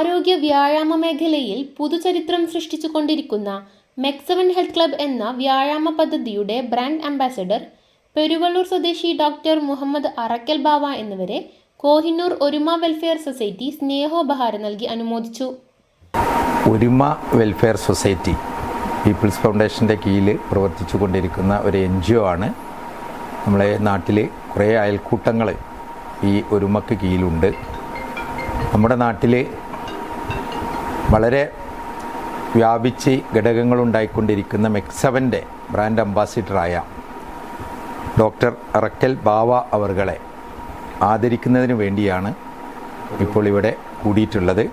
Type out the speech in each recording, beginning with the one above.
വ്യായാമ മേഖലയിൽ പുതുചരിത്രം സൃഷ്ടിച്ചുകൊണ്ടിരിക്കുന്ന മെക്സവൻ health club എന്ന വ്യായാമ പദ്ധതിയുടെ ബ്രാൻഡ് അംബാസഡർ പെരുവള്ളൂർ സ്വദേശി ഡോക്ടർ മുഹമ്മദ് അറക്കൽ ബാവ എന്നിവരെ കോഹിന്നൂർ ഒരുമ വെൽഫെയർ സൊസൈറ്റി സ്നേഹോപഹാരം നൽകി അനുമോദിച്ചു. ഒരുമ വെൽഫെയർ സൊസൈറ്റി പീപ്പിൾസ് ഫൗണ്ടേഷന്റെ കീഴിൽ പ്രവർത്തിച്ചു കൊണ്ടിരിക്കുന്ന ഒരു എൻ ജി ഒ ആണ്. നമ്മളെ നാട്ടിൽ കുറേ അയൽക്കൂട്ടങ്ങൾ ഈ ഒരുമക്ക് കീഴിലുണ്ട്. നമ്മുടെ നാട്ടിൽ വളരെ വ്യാപിച്ച് ഘടകങ്ങളുണ്ടായിക്കൊണ്ടിരിക്കുന്ന മെക്സവന്റെ ബ്രാൻഡ് അംബാസിഡറായ ഡോക്ടർ അറക്കൽ ബാവ അവർകളെ ആദരിക്കുന്നതിന് വേണ്ടിയാണ് ഇപ്പോൾ ഇവിടെ കൂടിയിട്ടുള്ളത്.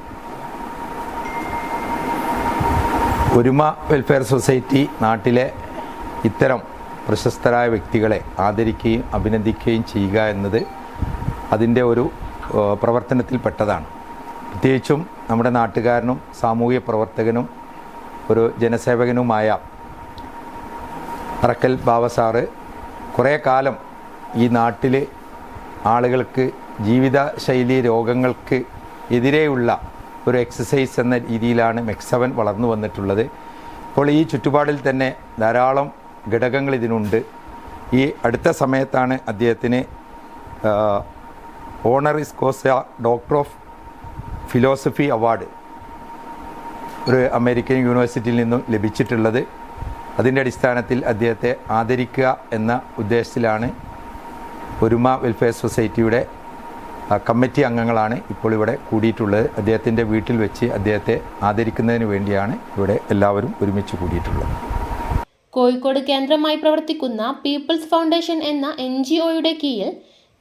ഒരുമ വെൽഫെയർ സൊസൈറ്റി നാട്ടിലെ ഇത്തരം പ്രശസ്തരായ വ്യക്തികളെ ആദരിക്കുകയും അഭിനന്ദിക്കുകയും ചെയ്യുക എന്നത് അതിന്റെ ഒരു പ്രവർത്തനത്തിൽപ്പെട്ടതാണ്. പ്രത്യേകിച്ചും നമ്മുടെ നാട്ടുകാരനും സാമൂഹ്യ പ്രവർത്തകനും ഒരു ജനസേവകനുമായ അറക്കൽ ബാബ സാറ് കുറേ കാലം ഈ നാട്ടിൽ ആളുകൾക്ക് ജീവിതശൈലി രോഗങ്ങൾക്ക് എതിരെയുള്ള ഒരു എക്സസൈസ് എന്ന രീതിയിലാണ് മെക്സവൻ വളർന്നു വന്നിട്ടുള്ളത്. ഇപ്പോൾ ഈ ചുറ്റുപാടിൽ തന്നെ ധാരാളം ഘടകങ്ങൾ ഇതിനുണ്ട്. ഈ അടുത്ത സമയത്താണ് അദ്ദേഹത്തിന് honoris causa doctor of philosophy award ഒരു അമേരിക്കൻ യൂണിവേഴ്സിറ്റിയിൽ നിന്നും ലഭിച്ചിട്ടുള്ളത്. അതിന്റെ അടിസ്ഥാനത്തിൽ അദ്ദേഹത്തെ ആദരിക്കുക എന്ന ഉദ്ദേശത്തിലാണ് ഒരുമ വെൽഫെയർ സൊസൈറ്റിയുടെ കമ്മിറ്റി അംഗങ്ങളാണ് ഇപ്പോൾ ഇവിടെ കൂടിയിട്ടുള്ളത്. അദ്ദേഹത്തിന്റെ വീട്ടിൽ വെച്ച് അദ്ദേഹത്തെ ആദരിക്കുന്നതിന് വേണ്ടിയാണ് ഇവിടെ എല്ലാവരും ഒരുമിച്ച് കൂടിയിട്ടുള്ളത്. കോഴിക്കോട് കേന്ദ്രമായി പ്രവർത്തിക്കുന്ന പീപ്പിൾസ് ഫൗണ്ടേഷൻ എന്ന എൻ ജി ഒയുടെ കീഴിൽ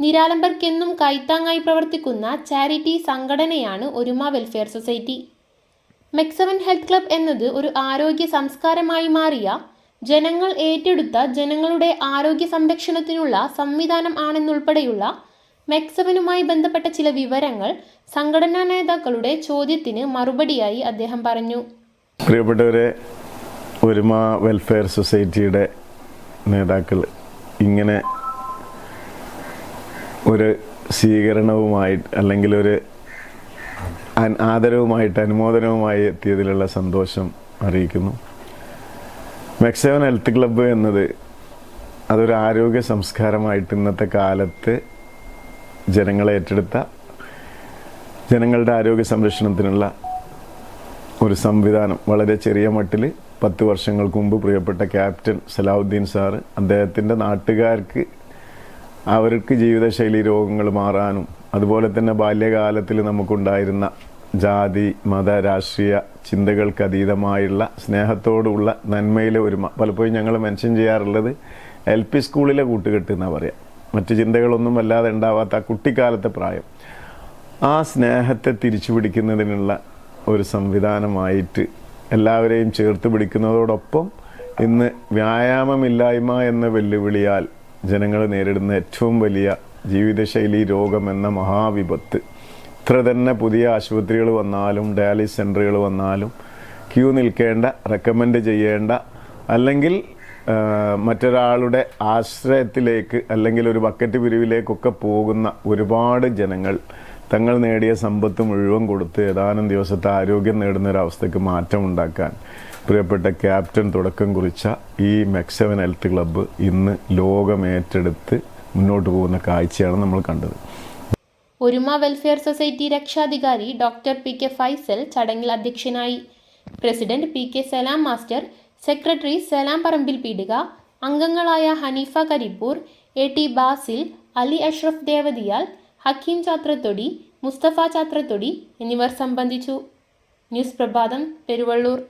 നിരാലംബർക്കെന്നും കൈത്താങ്ങായി പ്രവർത്തിക്കുന്ന ചാരിറ്റി സംഘടനയാണ് Oruma welfare society. Mexavan health club എന്നത് ഒരു ആരോഗ്യ സംസ്കാരമായി മാറിയ ജനങ്ങൾ ഏറ്റെടുത്ത ജനങ്ങളുടെ ആരോഗ്യ സംരക്ഷണത്തിനുള്ള സംവിധാനം ആണെന്നുൾപ്പെടെയുള്ള മെക്സവനുമായി ബന്ധപ്പെട്ട ചില വിവരങ്ങൾ സംഘടനാ നേതാക്കളുടെ ചോദ്യത്തിന് മറുപടിയായി അദ്ദേഹം പറഞ്ഞു. പ്രിയപ്പെട്ടവരെ ഒരുമ വെൽഫെയർ സൊസൈറ്റിയുടെ നേതാക്കൾ ഇങ്ങനെ ഒരു സ്വീകരണവുമായി അല്ലെങ്കിൽ ഒരു ആദരവുമായിട്ട് അനുമോദനവുമായി എത്തിയതിലുള്ള സന്തോഷം അറിയിക്കുന്നു. മെക്സവൻ ഹെൽത്ത് ക്ലബ്ബ് എന്നത് അതൊരു ആരോഗ്യ സംസ്കാരമായിട്ട് ഇന്നത്തെ കാലത്ത് ജനങ്ങളെ ഏറ്റെടുത്ത ജനങ്ങളുടെ ആരോഗ്യ സംരക്ഷണത്തിനുള്ള ഒരു സംവിധാനം. വളരെ ചെറിയ മട്ടിൽ പത്ത് വർഷങ്ങൾക്ക് മുമ്പ് പ്രിയപ്പെട്ട ക്യാപ്റ്റൻ സലാഹുദ്ദീൻ സാറ് അദ്ദേഹത്തിന്റെ നാട്ടുകാർക്ക് അവർക്ക് ജീവിതശൈലി രോഗങ്ങൾ മാറാനും അതുപോലെ തന്നെ ബാല്യകാലത്തിൽ നമുക്കുണ്ടായിരുന്ന ജാതി മത രാഷ്ട്രീയ ചിന്തകൾക്ക് അതീതമായുള്ള സ്നേഹത്തോടുള്ള നന്മയിലെ ഒരുമ പലപ്പോഴും ഞങ്ങൾ മെൻഷൻ ചെയ്യാറുള്ളത് എൽ പി സ്കൂളിലെ കൂട്ടുകെട്ട് എന്നാ പറയാം. മറ്റ് ചിന്തകളൊന്നും വല്ലാതെ ഉണ്ടാവാത്ത കുട്ടിക്കാലത്തെ പ്രായം. ആ സ്നേഹത്തെ തിരിച്ചു പിടിക്കുന്നതിനുള്ള ഒരു സംവിധാനമായിട്ട് എല്ലാവരെയും ചേർത്ത് പിടിക്കുന്നതോടൊപ്പം ഇന്ന് വ്യായാമമില്ലായ്മ എന്ന വെല്ലുവിളിയാൽ ജനങ്ങൾ നേരിടുന്ന ഏറ്റവും വലിയ ജീവിതശൈലി രോഗം എന്ന മഹാവിപത്ത്. ഇത്ര തന്നെ പുതിയ ആശുപത്രികൾ വന്നാലും ഡയാലിസ് സെന്ററുകൾ വന്നാലും ക്യൂ നിൽക്കേണ്ട റെക്കമെൻഡ് ചെയ്യേണ്ട അല്ലെങ്കിൽ മറ്റൊരാളുടെ ആശ്രയത്തിലേക്ക് അല്ലെങ്കിൽ ഒരു ബക്കറ്റ് പിരിവിലേക്കൊക്കെ പോകുന്ന ഒരുപാട് ജനങ്ങൾ തങ്ങൾ നേടിയ സമ്പത്ത് മുഴുവൻ കൊടുത്ത് ഏതാനും ദിവസത്തെ ആരോഗ്യം നേടുന്ന ഒരു അവസ്ഥയ്ക്ക് മാറ്റമുണ്ടാക്കാൻ പ്രിയപ്പെട്ട ക്യാപ്റ്റൻ തുടക്കം കുറിച്ച ഈ മെക്സവൻ ഹെൽത്ത് ക്ലബ്ബ് ഇന്ന് ലോകം ഏറ്റെടുത്ത് മുന്നോട്ട് പോകുന്ന കാഴ്ചയാണ് നമ്മൾ കണ്ടത്. ഒരുമ വെൽഫെയർ സൊസൈറ്റി രക്ഷാധികാരി ഡോക്ടർ പി കെ ഫൈസൽ ചടങ്ങിൽ അധ്യക്ഷനായി. President P K Salam master secretary Salam Parambil Peedika അംഗങ്ങളായ ഹനീഫ കരിപ്പൂർ എ ടി ബാസിൽ അലി അഷ്റഫ് ദേവതിയാൽ ഹക്കീം ചാത്രത്തൊടി മുസ്തഫ ചാത്രത്തൊടി എന്നിവർ സംബന്ധിച്ചു. ന്യൂസ് പ്രഭാതം പെരുവള്ളൂർ.